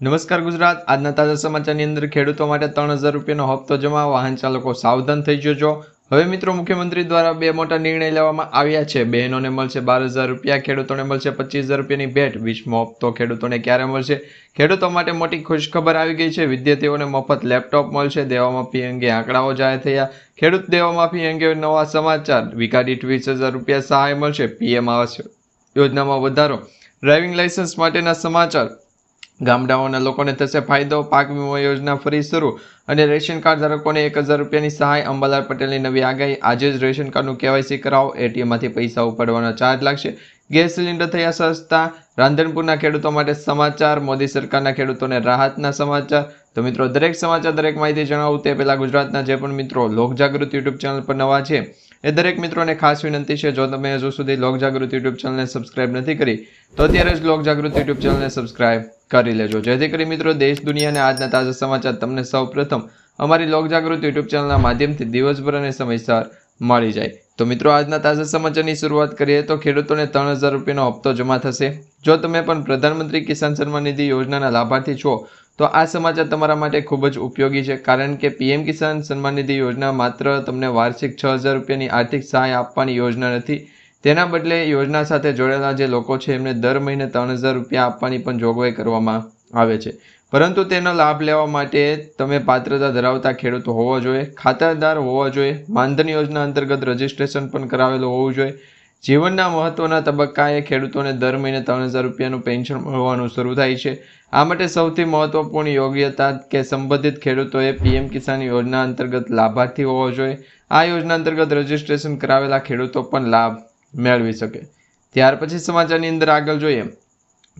નમસ્કાર ગુજરાત. આજના તાજા સમાચારની અંદર ખેડૂતો માટે ત્રણ હજાર રૂપિયાનો હપ્તો જમા વાહન ચાલકો સાવધાન થઈ જજો. હવે મિત્રો, મુખ્યમંત્રી દ્વારા બે મોટા નિર્ણય લેવામાં આવ્યા છે. બહેનોને મળશે બાર હજાર રૂપિયા, ખેડૂતોને મળશે પચીસ હજાર રૂપિયાની ભેટ. વીસમો હપ્તો ખેડૂતોને ક્યારે મળશે? ખેડૂતો માટે મોટી ખુશખબર આવી ગઈ છે. વિદ્યાર્થીઓને મફત લેપટોપ મળશે. દેવામાફી અંગે આંકડાઓ જાહેર થયા. ખેડૂત દેવામાફી અંગે નવા સમાચાર. દીઠ વીસ હજાર રૂપિયા સહાય મળશે. પીએમ આવાસ યોજનામાં વધારો. ડ્રાઇવિંગ લાયસન્સ માટેના સમાચાર. ગામડાઓના લોકોને થશે ફાયદો. પાક વીમા યોજના ફરી શરૂ. અને રેશન કાર્ડ ધારકોને એક હજાર રૂપિયાની સહાય. અંબાલાલ પટેલની નવી આગાહી. આજે જ રેશન કાર્ડનું કેવાયસી કરાવો. એટીએમમાંથી પૈસા ઉપાડવાનો ચાર્જ લાગશે. ગેસ સિલિન્ડર થયા સસ્તા. રાંધણપુરના ખેડૂતો માટે સમાચાર. મોદી સરકારના ખેડૂતોને રાહતના સમાચાર. તો મિત્રો, દરેક સમાચાર, દરેક માહિતી જણાવું. તે પહેલાં ગુજરાતના જે પણ મિત્રો, લોકજાગૃત યુટ્યુબ ચેનલ પર નવા છે. એ દરેક મિત્રોને ખાસ વિનંતી છે, જો તમે હજુ સુધી લોક જાગૃતિ યુટ્યુબ ચેનલને સબસ્ક્રાઇબ નથી કરી, તો અત્યારે જ લોક જાગૃતિ યુટ્યુબ ચેનલને સબસ્ક્રાઇબ કરી લેજો. જેથી કરી મિત્રો દેશ દુનિયાના આજના તાજા સમાચાર તમને સૌપ્રથમ અમારી લોક જાગૃતિ યુટ્યુબ ચેનલના માધ્યમથી દિવસભર અને સમયસર મળી જાય. તો મિત્રો, આજના તાજા સમાચારની શરૂઆત કરીએ તો ખેડૂતોને ત્રણ હજાર રૂપિયાનો હપ્તો જમા થશે. જો તમે પણ પ્રધાનમંત્રી કિસાન સન્માન નિધિ યોજનાના લાભાર્થી છો તો આ સમાચાર તમારા માટે ખૂબ જ ઉપયોગી છે, કારણ કે પીએમ કિસાન સન્માન નિધિ યોજના માત્ર તમને વાર્ષિક છ હજાર રૂપિયાની આર્થિક સહાય આપવાની યોજના નથી. તેના બદલે યોજના સાથે જોડાયેલા જે લોકો છે, એમને દર મહિને ત્રણ હજાર રૂપિયા આપવાની પણ જોગવાઈ કરવામાં આવે છે. પરંતુ તેનો લાભ લેવા માટે તમે પાત્રતા ધરાવતા ખેડૂત હોવો જોઈએ, ખાતરદાર હોવા જોઈએ, માનધન યોજના અંતર્ગત રજીસ્ટ્રેશન પણ કરાવેલું હોવું જોઈએ જીવનના મહત્વના તબક્કાએ ખેડૂતોને દર મહિને ત્રણ હજાર રૂપિયાનું પેન્શન મળવાનું શરૂ થાય છે. આ માટે સૌથી મહત્વપૂર્ણ યોગ્યતા કે સંબંધિત ખેડૂતોએ પીએમ કિસાન યોજના અંતર્ગત લાભાર્થી હોવો જોઈએ. આ યોજના અંતર્ગત રજીસ્ટ્રેશન કરાવેલા ખેડૂતો પણ લાભ મેળવી શકે. ત્યાર પછી સમાચારની અંદર આગળ જોઈએ.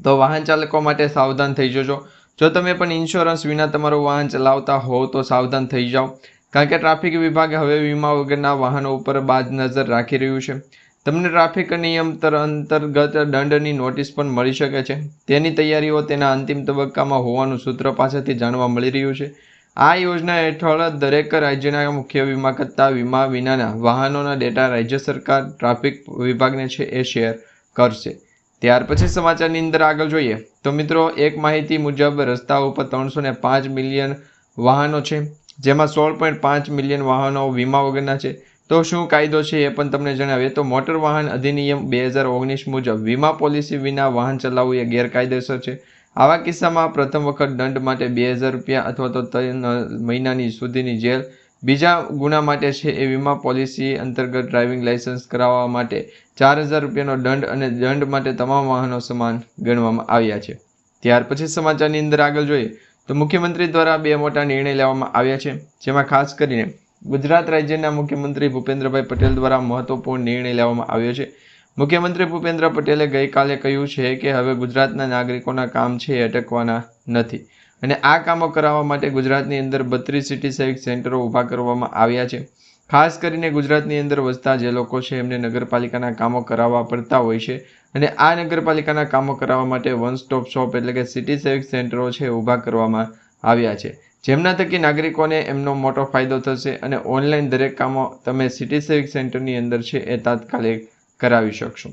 તો વાહન ચાલકો માટે સાવધાન થઈ જજો. જો તમે પણ ઇન્સ્યોરન્સ વિના તમારું વાહન ચલાવતા હોવ તો સાવધાન થઈ જાઓ. કારણ કે ટ્રાફિક વિભાગે હવે વીમા વગરના વાહનો ઉપર બાજ નજર રાખી રહ્યું છે. તમને ટ્રાફિક નિયમ તર અંતર્ગત દંડની નોટિસ પણ મળી શકે છે. તેની તૈયારીઓ તેના અંતિમ તબક્કામાં હોવાનું સૂત્ર પાસેથી જાણવા મળી રહ્યું છે. આ યોજના હેઠળ દરેક રાજ્યના મુખ્ય વીમા કરતા વીમા વિનાના વાહનોના ડેટા રાજ્ય સરકાર, ટ્રાફિક વિભાગને છે એ શેર કરશે. ત્યાર પછી સમાચારની અંદર આગળ જોઈએ. તો મિત્રો, એક માહિતી મુજબ રસ્તા ઉપર ત્રણસો પાંચ મિલિયન વાહનો છે, જેમાં સોળ પોઈન્ટ પાંચ મિલિયન વાહનો વીમા વગરના છે. તો શું કાયદો છે એ પણ તમને જણાવીએ. તો મોટર વાહન અધિનિયમ બે હજાર ઓગણીસ મુજબ વીમા પોલિસી વિના વાહન ચલાવવું એ ગેરકાયદેસર છે. આવા કિસ્સામાં પ્રથમ વખત દંડ માટે બે હજાર રૂપિયા અથવા તો ત્રણ મહિનાની સુધીની જેલ, બીજા ગુના માટે છે એ વીમા પોલિસી અંતર્ગત ડ્રાઇવિંગ લાયસન્સ કરાવવા માટે ચાર હજાર રૂપિયાનો દંડ અને દંડ માટે તમામ વાહનો સમાન ગણવામાં આવ્યા છે. ત્યાર પછી સમાચારની અંદર આગળ જોઈએ. તો મુખ્યમંત્રી દ્વારા બે મોટા નિર્ણય લેવામાં આવ્યા છે, જેમાં ખાસ કરીને ગુજરાત રાજ્યના મુખ્યમંત્રી ભૂપેન્દ્રભાઈ પટેલ દ્વારા મહત્વપૂર્ણ નિર્ણય લેવામાં આવ્યો છે. મુખ્યમંત્રી ભૂપેન્દ્ર પટેલે ગઈકાલે કહ્યું છે કે હવે ગુજરાતના નાગરિકોના કામ છે એ અટકવાના નથી અને આ કામો કરાવવા માટે ગુજરાતની અંદર બત્રીસ સિટી સેવિક સેન્ટરો ઊભા કરવામાં આવ્યા છે. ખાસ કરીને ગુજરાતની અંદર વસતા જે લોકો છે એમને નગરપાલિકાના કામો કરાવવા પડતા હોય છે અને આ નગરપાલિકાના કામો કરાવવા માટે વન સ્ટોપ શોપ એટલે કે સિટી સેવિક સેન્ટરો છે ઊભા કરવામાં આવ્યા છે. જેમના થકી નાગરિકોને એમનો મોટો ફાયદો થશે અને ઓનલાઈન દરેક કામો તમે સિટી સેવિક સેન્ટરની અંદર છે એ તાત્કાલિક કરાવી શકશો.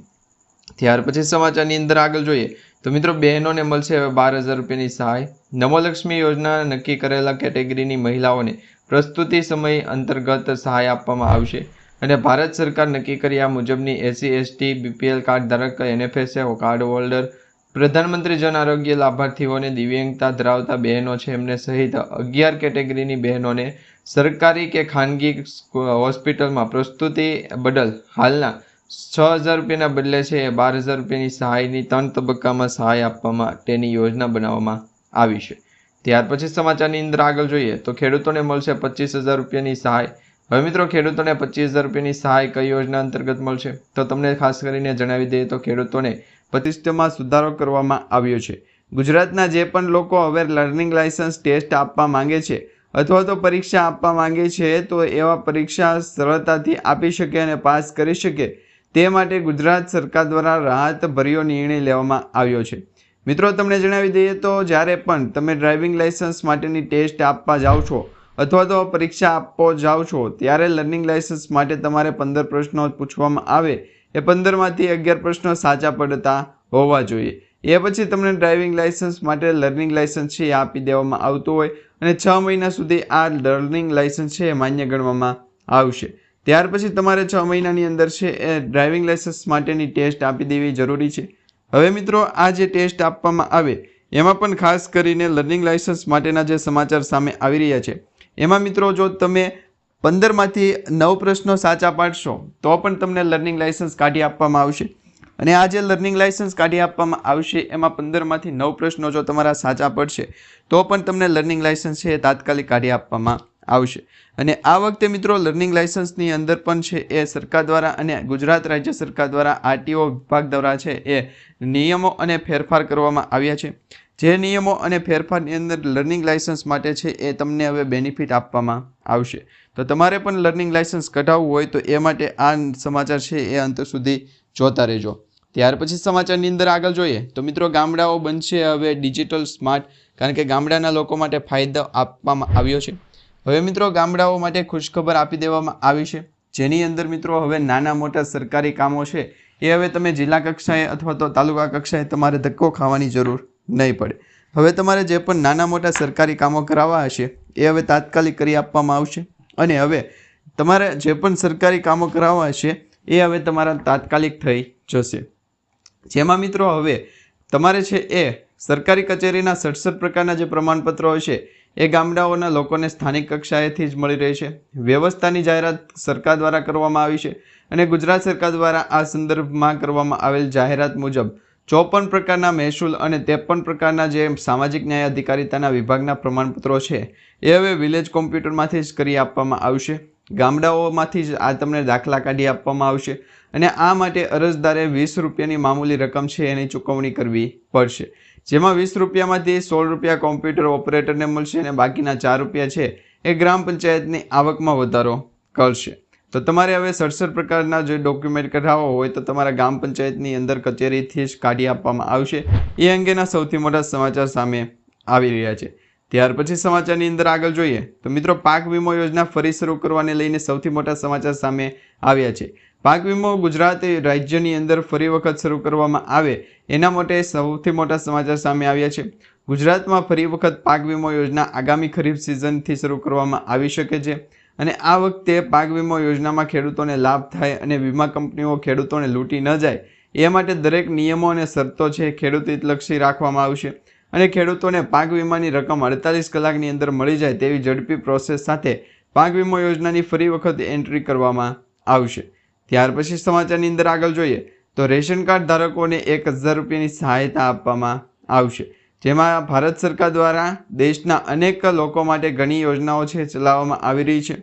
ત્યાર પછી સમાચારની અંદર આગળ જોઈએ તો મિત્રો બહેનોને મળશે હવે બાર હજાર રૂપિયાની સહાય. નમોલક્ષ્મી યોજના નક્કી કરેલા કેટેગરીની મહિલાઓને પ્રસ્તુતિ સમય અંતર્ગત સહાય આપવામાં આવશે અને ભારત સરકાર નક્કી કર્યા મુજબની એસસી, એસટી, બીપીએલ કાર્ડ ધારક, એનએફએસએ, કાર્ડ હોલ્ડર પ્રધાનમંત્રી જન આરોગ્ય લાભાર્થીઓને દિવ્યાંગતા ધરાવતા બહેનો છે. એમને સહિત અગિયાર કેટેગરીની બહેનોને સરકારી કે ખાનગી હોસ્પિટલમાં પ્રસ્તુતિ બદલ હાલના છ હજાર રૂપિયાના બદલે છે. એ બાર હજાર રૂપિયાની સહાયની ત્રણ તબક્કામાં સહાય આપવા માટેની યોજના બનાવવામાં આવી છે. ત્યાર પછી સમાચારની અંદર આગળ જોઈએ તો ખેડૂતોને મળશે પચીસ હજાર રૂપિયાની સહાય. હવે મિત્રો, ખેડૂતોને પચીસ હજાર રૂપિયાની સહાય કઈ યોજના અંતર્ગત મળશે? તો તમને ખાસ કરીને જણાવી દઈએ તો ખેડૂતોને પ્રતિષ્ઠામાં સુધારો કરવામાં આવ્યો છે. ગુજરાતના જે પણ લોકો હવે લર્નિંગ લાયસન્સ ટેસ્ટ આપવા માંગે છે અથવા તો પરીક્ષા આપવા માંગે છે, તો એવા પરીક્ષા સરળતાથી આપી શકે અને પાસ કરી શકે તે માટે ગુજરાત સરકાર દ્વારા રાહતભર્યો નિર્ણય લેવામાં આવ્યો છે. મિત્રો, તમને જણાવી દઈએ તો જ્યારે પણ તમે ડ્રાઇવિંગ લાયસન્સ માટેની ટેસ્ટ આપવા જાઓ છો અથવા તો પરીક્ષા આપવા જાઓ છો, ત્યારે લર્નિંગ લાયસન્સ માટે તમારે પંદર પ્રશ્નો પૂછવામાં આવે એ પંદરમાંથી અગિયાર પ્રશ્નો સાચા પડતા હોવા જોઈએ. એ પછી તમને ડ્રાઇવિંગ લાઇસન્સ માટે લર્નિંગ લાઇસન્સ છે એ આપી દેવામાં આવતું હોય અને છ મહિના સુધી આ લર્નિંગ લાઇસન્સ છે એ માન્ય ગણવામાં આવશે. ત્યાર પછી તમારે છ મહિનાની અંદર છે એ ડ્રાઇવિંગ લાઇસન્સ માટેની ટેસ્ટ આપી દેવી જરૂરી છે. હવે મિત્રો, આ જે ટેસ્ટ આપવામાં આવે, એમાં પણ ખાસ કરીને લર્નિંગ લાઇસન્સ માટેના જે સમાચાર સામે આવી રહ્યા છે. એમાં મિત્રો, જો તમે પંદરમાંથી નવ પ્રશ્નો સાચા પાડશો, તો પણ તમને લર્નિંગ લાઇસન્સ કાઢી આપવામાં આવશે. અને આ જે લર્નિંગ લાઇસન્સ કાઢી આપવામાં આવશે, એમાં પંદરમાંથી નવ પ્રશ્નો જો તમારા સાચા પડશે, તો પણ તમને લર્નિંગ લાઇસન્સ છે એ તાત્કાલિક કાઢી આપવામાં આવશે. અને આ વખતે મિત્રો લર્નિંગ લાઇસન્સની અંદર પણ છે એ સરકાર દ્વારા અને ગુજરાત રાજ્ય સરકાર દ્વારા આરટીઓ વિભાગ દ્વારા છે એ નિયમો અને ફેરફાર કરવામાં આવ્યા છે. જે નિયમો અને ફેરફારની અંદર લર્નિંગ લાઇસન્સ માટે છે એ તમને હવે બેનિફિટ આપવામાં આવશે. તો તમારે પણ લર્નિંગ લાઇસન્સ કઢાવવું હોય તો એ માટે આ સમાચાર છે એ અંત સુધી જોતા રહેજો. ત્યાર પછી સમાચારની અંદર આગળ જોઈએ તો મિત્રો ગામડાઓ બનશે હવે ડિજિટલ સ્માર્ટ કારણ કે ગામડાના લોકો માટે ફાયદો આપવામાં આવ્યો છે. હવે મિત્રો ગામડાઓ માટે ખુશખબર આપી દેવામાં આવી છે. જેની અંદર મિત્રો હવે નાના મોટા સરકારી કામો છે એ હવે તમે જિલ્લા કક્ષાએ અથવા તો તાલુકા કક્ષાએ તમારે ધક્કો ખાવાની જરૂર નહીં પડે. હવે તમારે જે પણ નાના મોટા સરકારી કામો કરાવવા હશે એ હવે તાત્કાલિક કરી આપવામાં આવશે. અને હવે તમારે જે પણ સરકારી કામો કરાવવા હશે એ હવે તમારા તાત્કાલિક થઈ જશે. જેમાં મિત્રો હવે તમારે છે એ સરકારી કચેરીના સડસઠ પ્રકારના જે પ્રમાણપત્રો હશે, એ ગામડાઓના લોકોને સ્થાનિક કક્ષાએથી જ મળી રહેશે. વ્યવસ્થાની જાહેરાત સરકાર દ્વારા કરવામાં આવી છે અને ગુજરાત સરકાર દ્વારા આ સંદર્ભમાં કરવામાં આવેલ જાહેરાત મુજબ ચોપન પ્રકારના મહેસૂલ અને ત્રેપન પ્રકારના જે સામાજિક ન્યાય અધિકારીતાના વિભાગના પ્રમાણપત્રો છે, એ હવે વિલેજ કોમ્પ્યુટરમાંથી જ કરી આપવામાં આવશે. ગામડાઓમાંથી જ આ તમને દાખલા કાઢી આપવામાં આવશે અને આ માટે અરજદારે વીસ રૂપિયાની મામૂલી રકમ છે એની ચૂકવણી કરવી પડશે. જેમાં વીસ રૂપિયામાંથી સોળ રૂપિયા કોમ્પ્યુટર ઓપરેટરને મળશે અને બાકીના ચાર રૂપિયા છે એ ગ્રામ પંચાયતની આવકમાં વધારો કરશે. તો તમારે હવે સડસઠ પ્રકારના જે ડોક્યુમેન્ટ કઢાવવા હોય તો તમારા ગ્રામ પંચાયતની અંદર કચેરીથી જ કાઢી આપવામાં આવશે. એ અંગેના સૌથી મોટા સમાચાર સામે આવી રહ્યા છે. ત્યાર પછી સમાચારની અંદર આગળ જોઈએ. તો મિત્રો, પાક વીમો યોજના ફરી શરૂ કરવાને લઈને સૌથી મોટા સમાચાર સામે આવ્યા છે. પાક વીમો ગુજરાત રાજ્યની અંદર ફરી વખત શરૂ કરવામાં આવે એના માટે સૌથી મોટા સમાચાર સામે આવ્યા છે. ગુજરાતમાં ફરી વખત પાક વીમો યોજના આગામી ખરીફ સિઝનથી શરૂ કરવામાં આવી શકે છે. અને આ વખતે પાક વીમો યોજનામાં ખેડૂતોને લાભ થાય અને વીમા કંપનીઓ ખેડૂતોને લૂંટી ન જાય, એ માટે દરેક નિયમો અને શરતો છે ખેડૂત હિતલક્ષી રાખવામાં આવશે. અને ખેડૂતોને પાક વીમાની રકમ અડતાલીસ કલાકની અંદર મળી જાય તેવી ઝડપી પ્રોસેસ સાથે પાક વીમો યોજનાની ફરી વખત એન્ટ્રી કરવામાં આવશે. ત્યાર પછી સમાચારની અંદર આગળ જોઈએ, તો રેશન કાર્ડ ધારકોને એક હજાર રૂપિયાની સહાયતા આપવામાં આવશે. જેમાં ભારત સરકાર દ્વારા દેશના અનેક લોકો માટે ઘણી યોજનાઓ છે, ચલાવવામાં આવી રહી છે.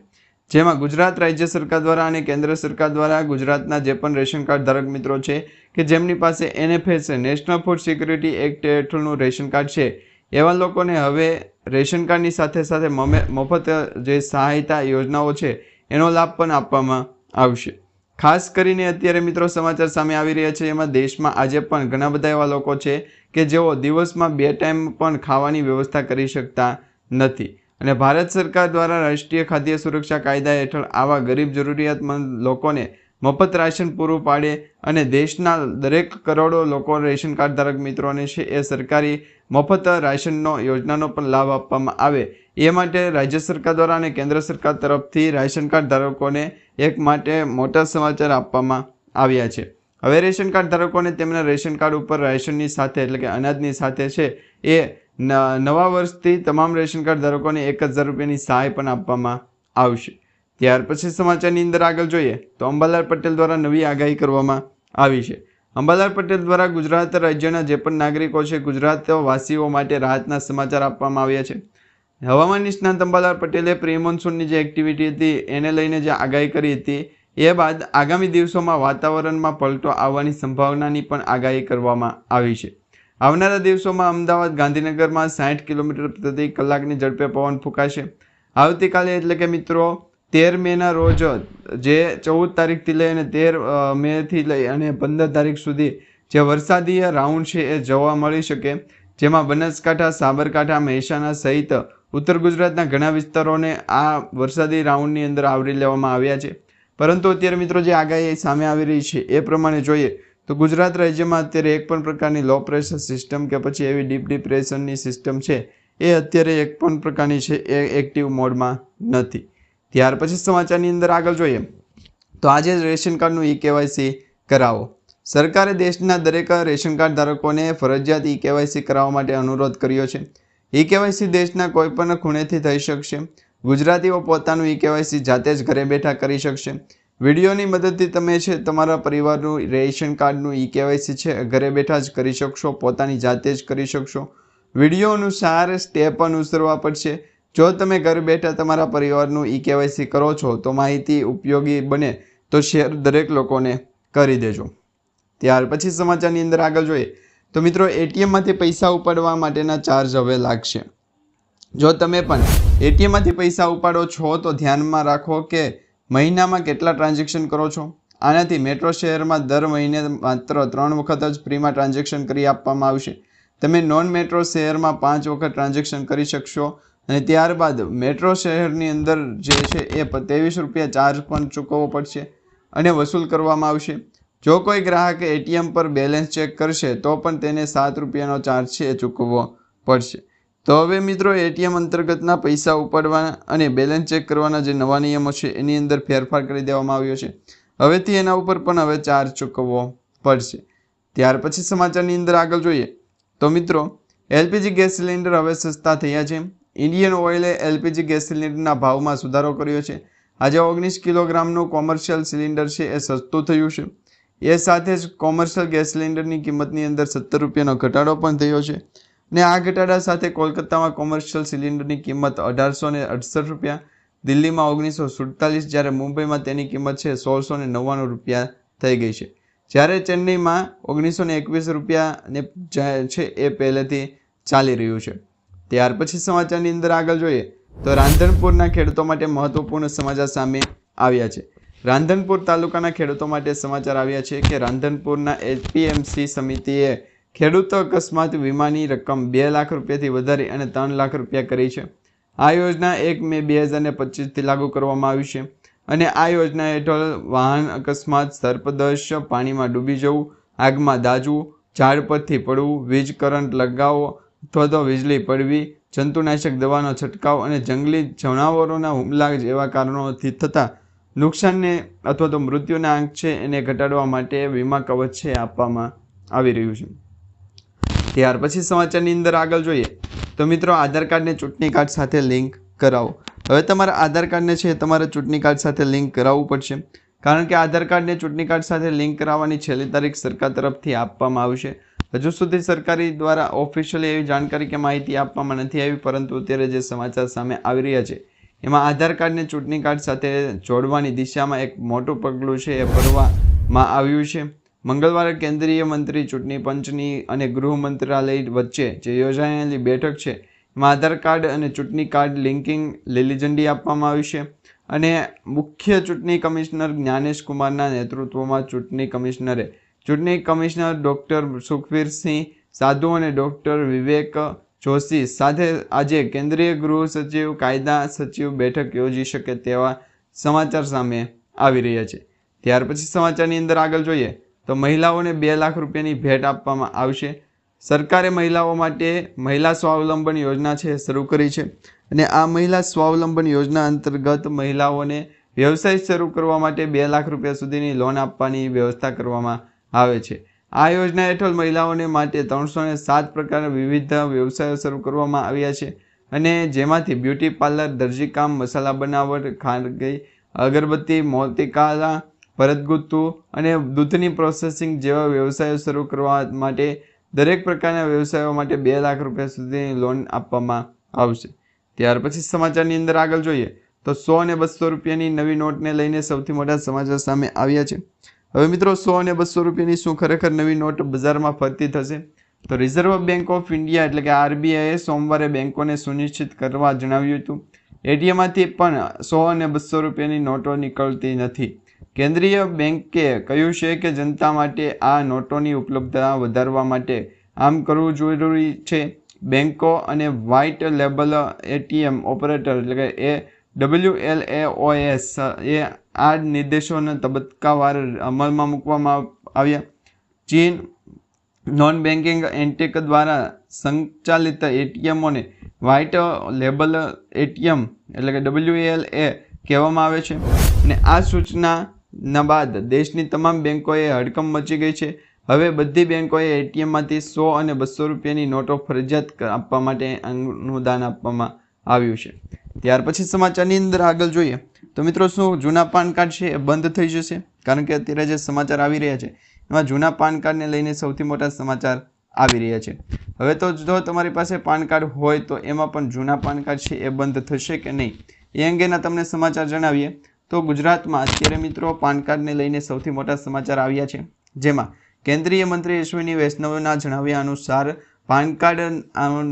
જેમાં ગુજરાત રાજ્ય સરકાર દ્વારા અને કેન્દ્ર સરકાર દ્વારા ગુજરાતના જે પણ રેશન કાર્ડ ધારક મિત્રો છે કે જેમની પાસે NFS, national food security act હેઠળનું ration card છે, એવા લોકોને હવે રેશન કાર્ડની સાથે સાથે મફત જે સહાયતા યોજનાઓ છે, એનો લાભ પણ આપવામાં આવશે. ખાસ કરીને અત્યારે મિત્રો સમાચાર સામે આવી રહ્યા છે, એમાં દેશમાં આજે પણ ઘણા બધા એવા લોકો છે કે જેઓ દિવસમાં બે ટાઈમ પણ ખાવાની વ્યવસ્થા કરી શકતા નથી. અને ભારત સરકાર દ્વારા રાષ્ટ્રીય ખાદ્ય સુરક્ષા કાયદા હેઠળ આવા ગરીબ જરૂરિયાતમંદ લોકોને મફત રાશન પૂરું પાડે અને દેશના દરેક કરોડો લોકો રેશન કાર્ડ ધારક મિત્રોને છે એ સરકારી મફત રાશનનો યોજનાનો પણ લાભ આપવામાં આવે. એ માટે રાજ્ય સરકાર દ્વારા અને કેન્દ્ર સરકાર તરફથી રાશન કાર્ડ ધારકોને એક માટે મોટા સમાચાર આપવામાં આવ્યા છે. હવે રેશન કાર્ડ ધારકોને તેમના રેશન કાર્ડ ઉપર રાશનની સાથે એટલે કે અનાજની સાથે છે, એ નવા વર્ષથી તમામ રેશન કાર્ડ ધારકોને એક હજાર રૂપિયાની સહાય પણ આપવામાં આવશે. ત્યાર પછી સમાચારની અંદર આગળ જોઈએ, તો અંબાલાલ પટેલ દ્વારા નવી આગાહી કરવામાં આવી છે. અંબાલાલ પટેલ દ્વારા ગુજરાત રાજ્યના જે પણ નાગરિકો છે ગુજરાત વાસીઓ માટે રાહતના સમાચાર આપવામાં આવ્યા છે. હવામાન નિષ્ણાંત અંબાલાલ પટેલે પ્રી મોન્સૂનની જે એક્ટિવિટી હતી, એને લઈને જે આગાહી કરી હતી એ બાદ આગામી દિવસોમાં વાતાવરણમાં પલટો આવવાની સંભાવનાની પણ આગાહી કરવામાં આવી છે. આવનારા દિવસોમાં અમદાવાદ, ગાંધીનગરમાં સાઠ કિલોમીટર પ્રતિ કલાકની ઝડપે પવન ફૂંકાશે. આવતીકાલે એટલે કે મિત્રો, તેર મેના રોજ જે ચૌદ તારીખથી લઈ અને તેર મેથી લઈ અને પંદર તારીખ સુધી જે વરસાદીય રાઉન્ડ છે એ જોવા મળી શકે, જેમાં બનાસકાંઠા, સાબરકાંઠા, મહેસાણા સહિત ઉત્તર ગુજરાતના ઘણા વિસ્તારોને આ વરસાદી રાઉન્ડની અંદર આવરી લેવામાં આવ્યા છે. પરંતુ અત્યારે મિત્રો જે આગાહી સામે આવી રહી છે, એ પ્રમાણે જોઈએ તો ગુજરાત રાજ્યમાં અત્યારે એક પણ પ્રકારની લો પ્રેશર સિસ્ટમ કે પછી એવી ડીપ ડિપ્રેશનની સિસ્ટમ છે, એ અત્યારે એક પણ પ્રકારની છે, એ એક્ટિવ મોડમાં નથી. ત્યાર પછી સમાચારની અંદર આગળ જોઈએ. તો આજે રેશન કાર્ડનું ઈ કેવાયસી કરાવો. સરકારે દેશના દરેક રેશન કાર્ડ ધારકોને ફરજિયાત ઈ કેવાયસી કરાવવા માટે અનુરોધ કર્યો છે. ઈ કેવાયસી દેશના કોઈપણ ખૂણેથી થઈ શકશે. ગુજરાતીઓ પોતાનું ઈ કેવાયસી જાતે જ ઘરે બેઠા કરી શકશે. વિડીયોની મદદથી તમે છે તમારા પરિવારનું રેશન કાર્ડનું ઈ કેવાયસી છે ઘરે બેઠા જ કરી શકશો, પોતાની જાતે જ કરી શકશો. વીડિયો અનુસાર સ્ટેપ અનુસરવા પડશે. જો તમે ઘર બેઠા તમારા પરિવારનું ઈ કેવાયસી કરો છો તો માહિતી ઉપયોગી બને તો શેર દરેક લોકોને કરી દેજો. ત્યાર પછી સમાચારની અંદર આગળ જોઈએ. તો મિત્રો, એટીએમમાંથી પૈસા ઉપાડવા માટેના ચાર્જ હવે લાગશે. જો તમે પણ એટીએમમાંથી પૈસા ઉપાડો છો, તો ધ્યાનમાં રાખો કે મહિનામાં કેટલા ટ્રાન્ઝેક્શન કરો છો. આનાથી મેટ્રો શહેરમાં દર મહિને માત્ર ત્રણ વખત જ ફ્રીમાં ટ્રાન્ઝેક્શન કરી આપવામાં આવશે. તમે નોન મેટ્રો શહેરમાં પાંચ વખત ટ્રાન્ઝેક્શન કરી શકશો અને ત્યારબાદ મેટ્રો શહેરની અંદર જે છે એ ત્રેવીસ રૂપિયા ચાર્જ પણ ચૂકવવો પડશે અને વસૂલ કરવામાં આવશે. જો કોઈ ગ્રાહકે એટીએમ પર બેલેન્સ ચેક કરશે, તો પણ તેને સાત રૂપિયાનો ચાર્જ છે એ ચૂકવવો પડશે. તો હવે મિત્રો, એટીએમ અંતર્ગતના પૈસા ઉપાડવાના અને બેલેન્સ ચેક કરવાના જે નવા નિયમો છે, એની અંદર ફેરફાર કરી દેવામાં આવ્યો છે. હવેથી એના ઉપર પણ હવે ચાર્જ ચૂકવવો પડશે. ત્યાર પછી સમાચારની અંદર આગળ જોઈએ. તો મિત્રો, એલપીજી ગેસ સિલિન્ડર હવે સસ્તા થયા છે. ઇન્ડિયન ઓઇલે એલપીજી ગેસ સિલિન્ડરના ભાવમાં સુધારો કર્યો છે. આજે ઓગણીસ કિલોગ્રામનું કોમર્શિયલ સિલિન્ડર છે, એ સસ્તું થયું છે. એ સાથે જ કોમર્શિયલ ગેસ સિલિન્ડરની કિંમતની અંદર સત્તર રૂપિયાનો ઘટાડો પણ થયો છે. ને આ ઘટાડા સાથે કોલકાતામાં કોમર્શિયલ સિલિન્ડરની કિંમત અઢારસો ને અડસઠ રૂપિયા, દિલ્હીમાં ઓગણીસો સુડતાલીસ જ્યારે મુંબઈમાં તેની કિંમત છે સોળસો ને નવ્વાણું રૂપિયા થઈ ગઈ છે. જ્યારે ચેન્નઈમાં ઓગણીસો ને એકવીસ રૂપિયાને છે એ પહેલેથી ચાલી રહ્યું છે. ત્યાર પછી સમાચારની અંદર આગળ જોઈએ તો રાંધણપુરના ખેડૂતો માટે મહત્વપૂર્ણ સમાચાર સામે આવ્યા છે. રાંધણપુર તાલુકાના ખેડૂતો માટે સમાચાર આવ્યા છે કે રાંધણપુરના એપીએમસી સમિતિએ ખેડૂત અકસ્માત વીમાની રકમ બે લાખ રૂપિયાથી વધારી અને ત્રણ લાખ રૂપિયા કરી છે. આ યોજના એક મે બે હજાર પચીસથી લાગુ કરવામાં આવી છે અને આ યોજના હેઠળ વાહન અકસ્માત સર્પદશ્ય પાણીમાં ડૂબી જવું, આગમાં દાજવું, ઝાડ પરથી પડવું, વીજ કરંટ લગાવવો અથવા તો વીજળી પડવી, જંતુનાશક દવાનો છંટકાવ અને જંગલી જણાવરોના હુમલા જેવા કારણોથી થતા નુકસાનને અથવા તો મૃત્યુના આંક છે એને ઘટાડવા માટે વીમા કવચ છે આપવામાં આવી રહ્યું છે. ત્યાર પછી સમાચારની અંદર આગળ જોઈએ તો મિત્રો આધાર કાર્ડને ચૂંટણી કાર્ડ સાથે લિંક કરાવો. હવે તમારા આધાર કાર્ડને છે તમારે ચૂંટણી કાર્ડ સાથે લિંક કરાવવું પડશે. કારણ કે આધાર કાર્ડને ચૂંટણી કાર્ડ સાથે લિંક કરાવવાની છેલ્લી તારીખ સરકાર તરફથી આપવામાં આવશે. હજુ સુધી સરકારી દ્વારા ઓફિશિયલી એવી જાણકારી કે માહિતી આપવામાં નથી આવી, પરંતુ અત્યારે જે સમાચાર સામે આવી રહ્યા છે, એમાં આધાર કાર્ડને ચૂંટણી કાર્ડ સાથે જોડવાની દિશામાં એક મોટું પગલું છે એ ભરવામાં આવ્યું છે. મંગળવારે કેન્દ્રીય મંત્રી ચૂંટણી પંચની અને ગૃહ મંત્રાલય વચ્ચે જે યોજાયેલી બેઠક છે, એમાં આધાર કાર્ડ અને ચૂંટણી કાર્ડ લિંકિંગ લીલી ઝંડી આપવામાં આવી છે અને મુખ્ય ચૂંટણી કમિશનર જ્ઞાનેશ કુમારના નેતૃત્વમાં ચૂંટણી કમિશનરે ચૂંટણી કમિશનર ડૉક્ટર સુખવીરસિંહ સાધુ અને ડૉક્ટર વિવેક જોશી સાથે આજે કેન્દ્રીય ગૃહ સચિવ, કાયદા સચિવ બેઠક યોજી શકે તેવા સમાચાર સામે આવી રહ્યા છે. ત્યાર પછી સમાચારની અંદર આગળ જોઈએ. તો મહિલાઓને બે લાખ રૂપિયાની ભેટ આપવામાં આવશે. સરકારે મહિલાઓ માટે મહિલા સ્વાવલંબન યોજના છે, શરૂ કરી છે. અને આ મહિલા સ્વાવલંબન યોજના અંતર્ગત મહિલાઓને વ્યવસાય શરૂ કરવા માટે બે લાખ રૂપિયા સુધીની લોન આપવાની વ્યવસ્થા કરવામાં આવે છે. આ યોજના હેઠળ મહિલાઓને માટે ત્રણસો સાત પ્રકારના વિવિધ વ્યવસાયો શરૂ કરવામાં આવ્યા છે. અને જેમાંથી બ્યુટી પાર્લર, દરજીકામ, મસાલા બનાવટ, ખાનગી, અગરબત્તી, મોતીકાલા ભરતગુત્તુ અને દૂધની પ્રોસેસિંગ જેવા વ્યવસાયો શરૂ કરવા માટે દરેક પ્રકારના વ્યવસાયો માટે બે લાખ રૂપિયા સુધીની લોન આપવામાં આવશે. ત્યાર પછી સમાચારની અંદર આગળ જોઈએ તો સો અને બસો રૂપિયાની નવી નોટને લઈને સૌથી મોટા સમાચાર સામે આવ્યા છે. હવે મિત્રો સો અને બસો રૂપિયાની શું ખરેખર નવી નોટ બજારમાં ફરતી થશે? તો રિઝર્વ બેંક ઓફ ઇન્ડિયા એટલે કે આરબીઆઈએ સોમવારે બેંકોને સુનિશ્ચિત કરવા જણાવ્યું હતું. એટીએમમાંથી પણ સો અને બસો રૂપિયાની નોટો નીકળતી નથી. કેન્દ્રીય બેંકે કહ્યું છે કે જનતા માટે આ નોટોની ઉપલબ્ધતા વધારવા માટે આમ કરવું જરૂરી છે. બેંકો અને વ્હાઇટ લેબલ એટીએમ ઓપરેટર એટલે કે A W L A O S એ આ નિર્દેશોને તબક્કાવાર અમલમાં મૂકવામાં આવ્યા. ચીન નોન બેન્કિંગ એન્ટિક દ્વારા સંચાલિત એટીએમોને વ્હાઇટ લેબલ એટીએમ એટલે કે ડબલ્યુએલ એ કહેવામાં આવે છે. અને આ સૂચનાના બાદ દેશની તમામ બેન્કોએ હડકંપ મચી ગઈ છે. હવે બધી બેન્કોએ એટીએમમાંથી સો અને બસો રૂપિયાની નોટો ફરજિયાત આપવા માટે અનુદાન આપવામાં આવ્યું છે. ત્યાર પછી સમાચારની અંદર આગળ જોઈએ. તો મિત્રો શું, જૂના પાન કાર્ડ છે એ બંધ થઈ જશે? કારણ કે અત્યારે જે સમાચાર આવી રહ્યા છે, એમાં જૂના પાન કાર્ડને લઈને સૌથી મોટા સમાચાર આવી રહ્યા છે. હવે તો જો તમારી પાસે પાન કાર્ડ હોય તો એમાં પણ જૂના પાન કાર્ડ છે એ બંધ થશે કે નહીં? એ અંગેના તમને સમાચાર જણાવીએ. તો ગુજરાતમાં અત્યારે મિત્રો પાન કાર્ડને લઈને સૌથી મોટા સમાચાર આવ્યા છે. જેમાં કેન્દ્રીય મંત્રી અશ્વિની વૈષ્ણવના જણાવ્યા અનુસાર પાન કાર્ડ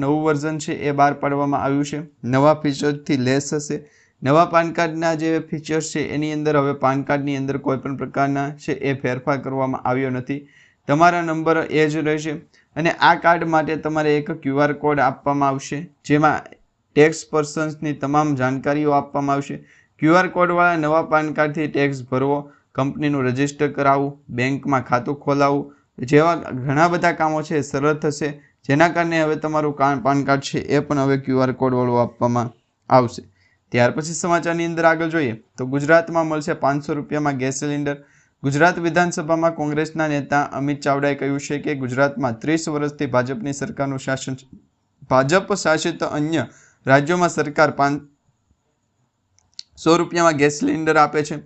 નવું વર્ઝન છે એ બહાર પાડવામાં આવ્યું છે. નવા ફીચરથી લેસ હશે. નવા પાન કાર્ડના જે ફીચર્સ છે એની અંદર હવે પાન કાર્ડની અંદર કોઈપણ પ્રકારના છે એ ફેરફાર કરવામાં આવ્યો નથી. તમારા નંબર એ જ રહેશે. અને આ કાર્ડ માટે તમારે એક ક્યુઆર કોડ આપવામાં આવશે, જેમાં ટેક્સ પર્સન્સની તમામ જાણકારીઓ આપવામાં આવશે. ક્યુઆર કોડવાળા નવા પાન કાર્ડથી ટેક્સ ભરવો, કંપનીનું રજિસ્ટર કરાવવું, બેંકમાં ખાતું ખોલાવવું, જેવા ઘણા બધા કામો છે, સરળ થશે. જેના કારણે હવે તમારું પાન કાર્ડ છે એ પણ હવે ક્યુઆર કોડવાળું આપવામાં આવશે. ત્યાર પછી સમાચારની અંદર આગળ જોઈએ, તો ગુજરાતમાં મળશે પાંચસો રૂપિયામાં ગેસ સિલિન્ડર. ગુજરાત વિધાનસભામાં કોંગ્રેસના નેતા અમિત ચાવડાએ કહ્યું છે કે ગુજરાતમાં ત્રીસ વર્ષથી ભાજપની સરકારનું શાસન ભાજપ શાસિત અન્ય રાજ્યોમાં સરકાર પાંચ સો રૂપિયામાં ગેસ સિલિન્ડર આપે છે.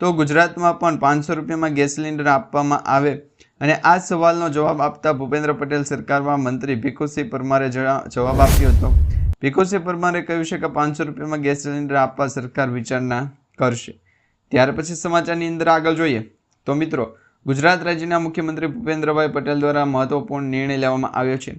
તો ગુજરાતમાં પણ પાંચસો રૂપિયામાં ગેસ સિલિન્ડર આપવામાં આવે. અને આ સવાલનો જવાબ આપતા ભૂપેન્દ્ર પટેલ સરકારમાં મંત્રી ભીખુસિંહ પરમારે જવાબ આપ્યો હતો. ભીખુસિંહ પરમારે કહ્યું છે કે પાંચસો રૂપિયામાં ગેસ સિલિન્ડર આપવા સરકાર વિચારણા કરશે. ત્યાર પછી સમાચારની અંદર આગળ જોઈએ. તો મિત્રો, ગુજરાત રાજ્યના મુખ્યમંત્રી ભૂપેન્દ્રભાઈ પટેલ દ્વારા મહત્વપૂર્ણ નિર્ણય લેવામાં આવ્યો છે.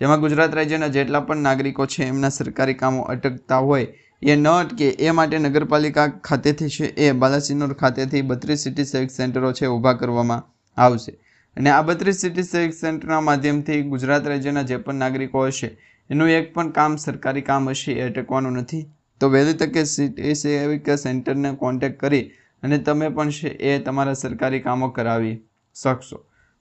જેમાં ગુજરાત રાજ્યના જેટલા પણ નાગરિકો છે, એમના સરકારી કામો અટકતા હોય એ ન અટકે એ માટે નગરપાલિકા ખાતેથી છે. એ બાલાસિનોર ખાતેથી બત્રીસ સિટી સેવિક સેન્ટરો છે ઊભા કરવામાં આવશે. અને આ બત્રીસ સિટી સેવિક સેન્ટરના માધ્યમથી ગુજરાત રાજ્યના જે પણ નાગરિકો હશે, એનું એક પણ કામ સરકારી કામ હશે એ અટકવાનું નથી. તો વહેલી તકે સિટી સેવિક સેન્ટરને કોન્ટેક્ટ કરી અને તમે પણ છે એ તમારા સરકારી કામો કરાવી શકશો.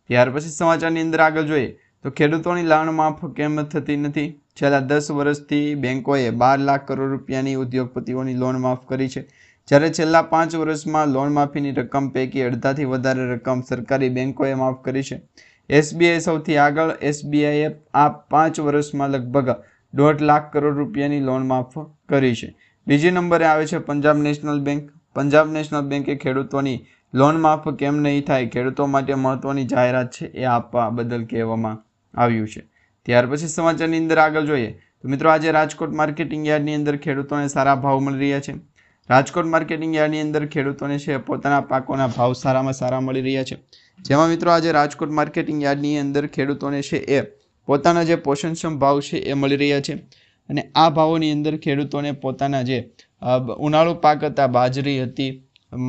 ત્યાર પછી સમાચારની અંદર આગળ જોઈએ તો ખેડૂતોની લાણ માફ કેમ થતી નથી? છેલ્લા દસ વર્ષથી બેન્કોએ બાર લાખ કરોડ રૂપિયાની ઉદ્યોગપતિઓની લોન માફ કરી છે. જ્યારે છેલ્લા પાંચ વર્ષમાં લોન માફીની રકમ પૈકી અડધાથી વધારે રકમ સરકારી બેન્કોએ માફ કરી છે. એસબીઆઈ સૌથી આગળ, એસબીઆઈએ આ પાંચ વર્ષમાં લગભગ દોઢ લાખ કરોડ રૂપિયાની લોન માફ કરી છે. બીજી નંબરે આવે છે Punjab national bank. Punjab national બેંકે ખેડૂતોની લોન માફ કેમ નહીં થાય, ખેડૂતો માટે મહત્વની જાહેરાત છે એ આપવા બદલ કહેવામાં આવ્યું છે. ત્યાર પછી સમાચારની અંદર આગળ જોઈએ તો મિત્રો આજે રાજકોટ માર્કેટિંગ યાર્ડની અંદર ખેડૂતોને સારા ભાવ મળી રહ્યા છે. રાજકોટ માર્કેટિંગ યાર્ડની અંદર ખેડૂતોને છે પોતાના પાકોના ભાવ સારામાં સારા મળી રહ્યા છે. જેમાં મિત્રો આજે રાજકોટ માર્કેટિંગ યાર્ડની અંદર ખેડૂતોને છે એ પોતાના જે પોષણક્ષમ ભાવ છે એ મળી રહ્યા છે. અને આ ભાવોની અંદર ખેડૂતોને પોતાના જે ઉનાળુ પાક હતા, બાજરી હતી,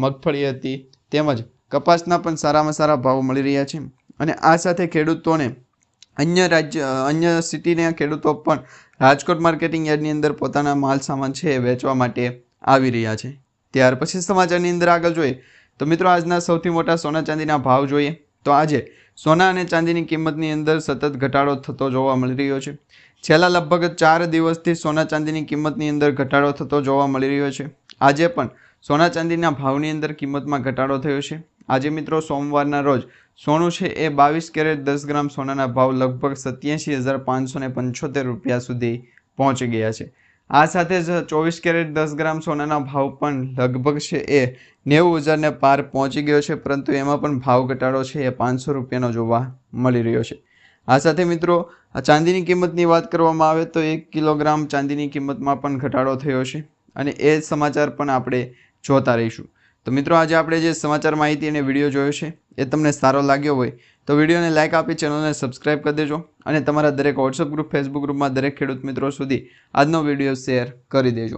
મગફળી હતી, તેમજ કપાસના પણ સારામાં સારા ભાવ મળી રહ્યા છે. અને આ સાથે ખેડૂતોને અન્ય રાજ્ય અન્ય સિટીના ખેડૂતો પણ રાજકોટ માર્કેટિંગ યાર્ડની અંદર પોતાના માલ સામાન છે એ વેચવા માટે આવી રહ્યા છે. ત્યાર પછી સમાચારની અંદર આગળ જોઈએ તો મિત્રો આજના સૌથી મોટા સોના ચાંદીના ભાવ જોઈએ તો આજે સોના અને ચાંદીની કિંમતની અંદર સતત ઘટાડો થતો જોવા મળી રહ્યો છે. છેલ્લા લગભગ ચાર દિવસથી સોના ચાંદીની કિંમતની અંદર ઘટાડો થતો જોવા મળી રહ્યો છે. આજે પણ સોના ચાંદીના ભાવની અંદર કિંમતમાં ઘટાડો થયો છે. આજે મિત્રો સોમવારના રોજ સોનું છે એ બાવીસ કેરેટ દસ ગ્રામ સોનાના ભાવ લગભગ સત્યાસી હજાર પાંચસો ને પંચોતેર રૂપિયા સુધી પહોંચી ગયા છે. આ સાથે જ ચોવીસ કેરેટ દસ ગ્રામ સોનાના ભાવ પણ લગભગ છે એ નેવું હજારને પાર પહોંચી ગયો છે, પરંતુ એમાં પણ ભાવ ઘટાડો છે એ પાંચસો રૂપિયાનો જોવા મળી રહ્યો છે. આ સાથે મિત્રો, આ ચાંદીની કિંમતની વાત કરવામાં આવે તો એક કિલોગ્રામ ચાંદીની કિંમતમાં પણ ઘટાડો થયો છે અને એ સમાચાર પણ આપણે જોતા રહીશું. તો મિત્રો આજે આપણે જે સમાચાર માહિતી અને વીડિયો જોયો છે, એ તમને સારો લાગ્યો હોય, તો વિડીયોને લાઇક આપી, ચેનલને સબસ્ક્રાઇબ કરી દેજો અને તમારા દરેક વોટ્સઅપ ગ્રુપ ફેસબુક ગ્રુપમાં દરેક ખેડૂત મિત્રો સુધી આજનો વીડિયો શેર કરી દેજો.